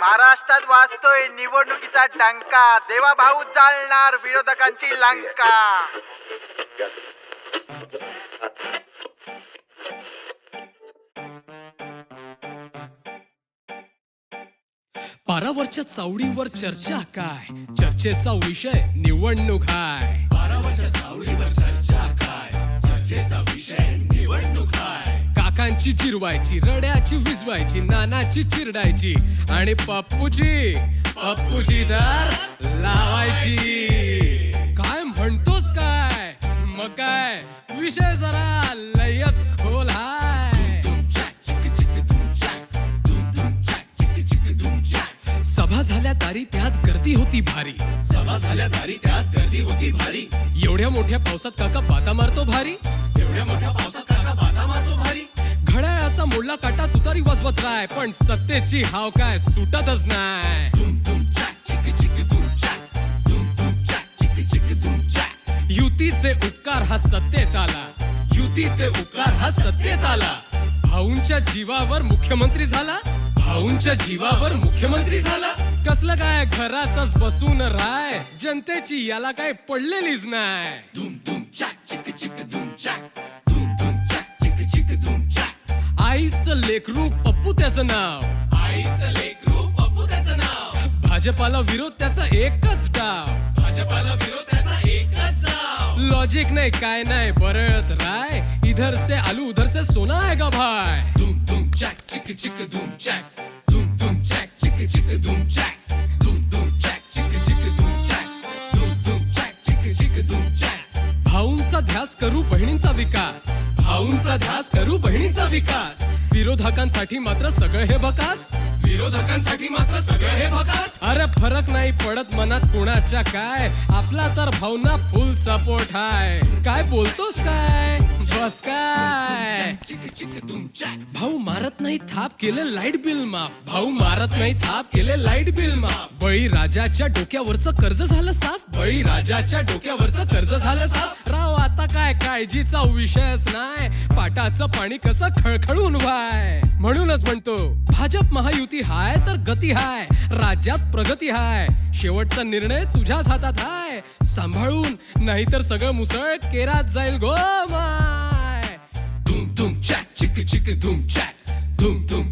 महाराष्ट्रात वाचतोय निवडणुकीचा डंका. देवा भाऊ जाळणार विरोधकांची लंका. पारावरच्या चावडीवर चर्चा काय? चर्चेचा विषय निवडणूक हाय. काकांची जिरवायची रड्याची विजवायची नानाची चिरडायची आणि पप्पूची पप्पूची दर लावायची. काय म्हणतोस काय? मग काय? विषय जरा लयच खोल हाय. सभा झाल्या तारी त्यात गर्दी होती भारी. सभा झाल्या तारी त्यात गर्दी होती भारी. एवढ्या मोठ्या पावसात काका बाता मारतो भारी. एवढ्या मोठ्या पावसात काका बाता मारतो भारी. घड्याळाचा मोडला काटा तुतारी वाजवत राय. पण सत्तेची हाव काय सुटतच नाही. युतीचे उपकार हा सत्तेत आला युतीचे उपकार हा सत्तेत आला भाऊंच्या जीवावर मुख्यमंत्री झाला? भाऊंच्या जीवावर मुख्यमंत्री झाला. कसलं काय घरातच बसून राय? जनतेची याला काय पडलेलीच नाही. धूम धूम चाक चिक चिक धूम लेकरू पप्पू त्याचं नाव. आईचं लेकरू पप्पू त्याचं नाव. भाजपाला विरोध त्याचा एकच डाव. भाजपाला विरोध त्याचा एकच डाव. लॉजिक नाही काय नाही बरत राय. इधर से आलू उधर से सोना आएगा भाई धूम धूम चॅक चिक चिक धूम चॅक. धूम धूम चॅक चिक चिक धूम चॅक. धूम धूम चॅक चिक चिक धूम चॅक. धूम धूम चॅक चिक चिक धूम चॅक. भाऊंचा ध्यास करू बहिणींचा विकास. भाऊंचा ध्यास करू बहिणींचा विकास. विरोधकांसाठी मात्र सगळं हे भकास विरोधकांसाठी मात्र सगळं हे भकास अरे फरक नाही पडत मनात कुणाच्या काय. आपला तर भावना फुल सपोर्ट हाय. काय बोलतोस काय? बस काय? भाऊ मारत नाही थाप केले लाइट बिल माफ. भाऊ मारत नाही थाप केले लाइट बिल माफ. बळी राजाच्या डोक्यावरचं कर्ज झालं साफ. बळी राजाच्या डोक्यावरचं कर्ज झालं साफ. राव काय काळजीचा विषयच नाही. पाटाचं पाणी कसं खळखळून व्हाय म्हणूनच म्हणतो भाजप महायुती हाय तर गती हाय राज्यात प्रगती हाय. शेवटचा निर्णय तुझ्याच हातात हाय. सांभाळून नाहीतर सगळं मुसळ केरात जाईल गो माय. धूम धूम चॅक चिक चिक धूम चॅक धूम धूम